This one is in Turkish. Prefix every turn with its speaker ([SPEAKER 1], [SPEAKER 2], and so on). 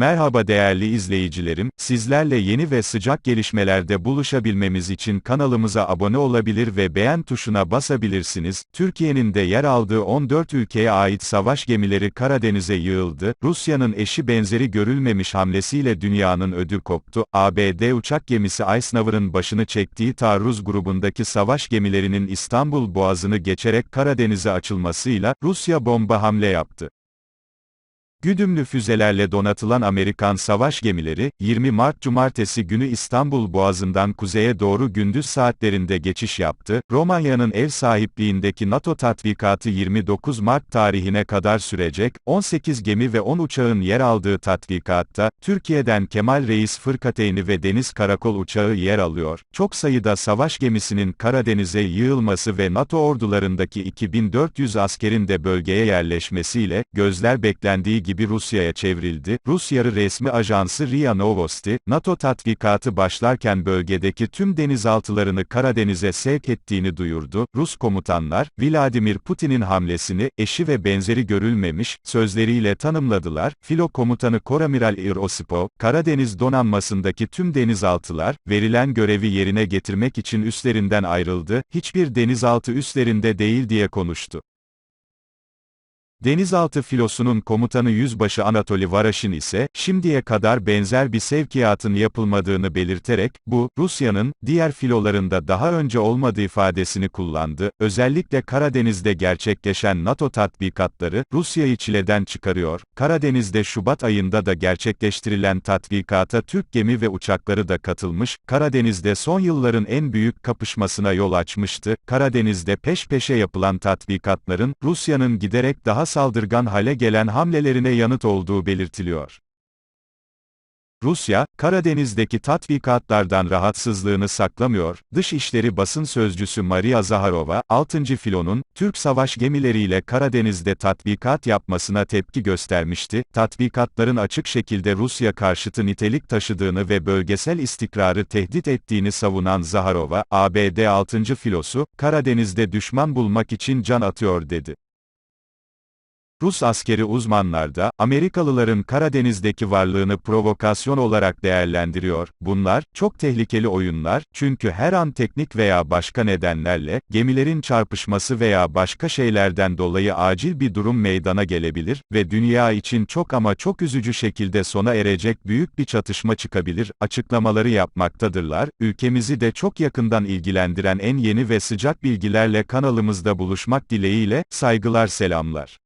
[SPEAKER 1] Merhaba değerli izleyicilerim, sizlerle yeni ve sıcak gelişmelerde buluşabilmemiz için kanalımıza abone olabilir ve beğen tuşuna basabilirsiniz. Türkiye'nin de yer aldığı 14 ülkeye ait savaş gemileri Karadeniz'e yığıldı. Rusya'nın eşi benzeri görülmemiş hamlesiyle dünyanın ödü koptu. ABD uçak gemisi Eisenhower'ın başını çektiği taarruz grubundaki savaş gemilerinin İstanbul Boğazı'nı geçerek Karadeniz'e açılmasıyla Rusya bomba hamle yaptı. Güdümlü füzelerle donatılan Amerikan savaş gemileri, 20 Mart Cumartesi günü İstanbul Boğazı'ndan kuzeye doğru gündüz saatlerinde geçiş yaptı. Romanya'nın ev sahipliğindeki NATO tatbikatı 29 Mart tarihine kadar sürecek, 18 gemi ve 10 uçağın yer aldığı tatbikatta, Türkiye'den Kemal Reis Fırkateyni ve Deniz Karakol uçağı yer alıyor. Çok sayıda savaş gemisinin Karadeniz'e yığılması ve NATO ordularındaki 2400 askerin de bölgeye yerleşmesiyle, gözler beklendiği gibi Rusya'ya çevrildi. Rus yarı resmi ajansı RIA Novosti, NATO tatbikatı başlarken bölgedeki tüm denizaltılarını Karadeniz'e sevk ettiğini duyurdu. Rus komutanlar, Vladimir Putin'in hamlesini, eşi ve benzeri görülmemiş, sözleriyle tanımladılar. Filo komutanı Koramiral Ir Osipov, Karadeniz donanmasındaki tüm denizaltılar, verilen görevi yerine getirmek için üstlerinden ayrıldı, hiçbir denizaltı üstlerinde değil diye konuştu. Denizaltı filosunun komutanı Yüzbaşı Anatoli Varaşin ise, şimdiye kadar benzer bir sevkiyatın yapılmadığını belirterek, bu, Rusya'nın, diğer filolarında daha önce olmadığı ifadesini kullandı, özellikle Karadeniz'de gerçekleşen NATO tatbikatları, Rusya'yı çileden çıkarıyor, Karadeniz'de Şubat ayında da gerçekleştirilen tatbikata Türk gemi ve uçakları da katılmış, Karadeniz'de son yılların en büyük kapışmasına yol açmıştı, Karadeniz'de peş peşe yapılan tatbikatların, Rusya'nın giderek daha saldırgan hale gelen hamlelerine yanıt olduğu belirtiliyor. Rusya, Karadeniz'deki tatbikatlardan rahatsızlığını saklamıyor, Dışişleri basın sözcüsü Maria Zaharova, 6. filonun, Türk savaş gemileriyle Karadeniz'de tatbikat yapmasına tepki göstermişti, tatbikatların açık şekilde Rusya karşıtı nitelik taşıdığını ve bölgesel istikrarı tehdit ettiğini savunan Zaharova, ABD 6. filosu, Karadeniz'de düşman bulmak için can atıyor dedi. Rus askeri uzmanlar da, Amerikalıların Karadeniz'deki varlığını provokasyon olarak değerlendiriyor. Bunlar, çok tehlikeli oyunlar, çünkü her an teknik veya başka nedenlerle, gemilerin çarpışması veya başka şeylerden dolayı acil bir durum meydana gelebilir ve dünya için çok ama çok üzücü şekilde sona erecek büyük bir çatışma çıkabilir, açıklamaları yapmaktadırlar. Ülkemizi de çok yakından ilgilendiren en yeni ve sıcak bilgilerle kanalımızda buluşmak dileğiyle, saygılar selamlar.